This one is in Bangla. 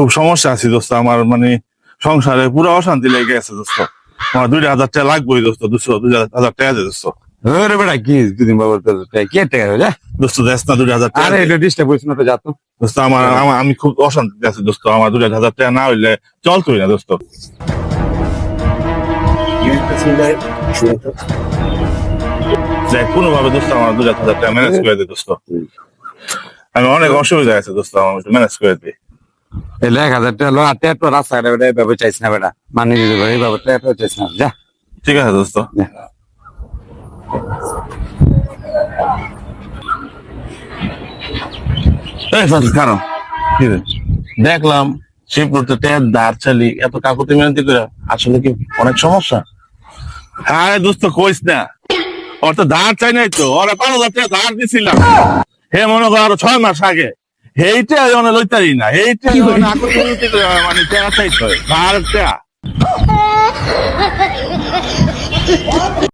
খুব সমস্যা আছে দোস্ত আমার মানে সংসারে পুরো অশান্তি লেগে গেছে দোস্ত। আমার দুইটা হাজার টাকা লাগবেই দোস্ত দুশো দুই হাজার টাকা দে দোস্ত। আরে বেটা কি দুদিন বাবু কে টাকা যা দোস্ত দেশ না দুই হাজার টাকা আরে এটা ডিস্টার্ব করিস না তো যা দোস্ত আমার আমার- আমি খুব অশান্তি আছে দোস্ত আমার দুই হাজার টাকা না হইলে চলতোই না দোস্ত। কোনোভাবে দোস্ত আমার দুই হাজার টাকা ম্যানেজ করে দে দোস্ত। আমি অনেক অসুবিধা আছে দোস্ত আমার ম্যানেজ করে দিই এই এক হাজার টাকা লো আটটা একটু রাস্তা এভাবে চাইছ না বেটা। মানে দিতে পারি ব্যাপারটা একটু চাইছ না যা। ঠিক আছে দোস্ত। কারণ দেখলাম শিবপুরতে দাঁড় চালি এত কাকুতি মিনতি করে আসলে কি অনেক সমস্যা? হ্যাঁ দোস্ত কইস না। ওর তো ধার চাই নাই তো ওরা পাঁচ হাজার টাকা ধার দিছিলাম। হে মনে কর আরও ছয় মাস আগে এইটা মানে লইতারি না হেইটা মানে মানে টাকা চাইতে হয় টাকা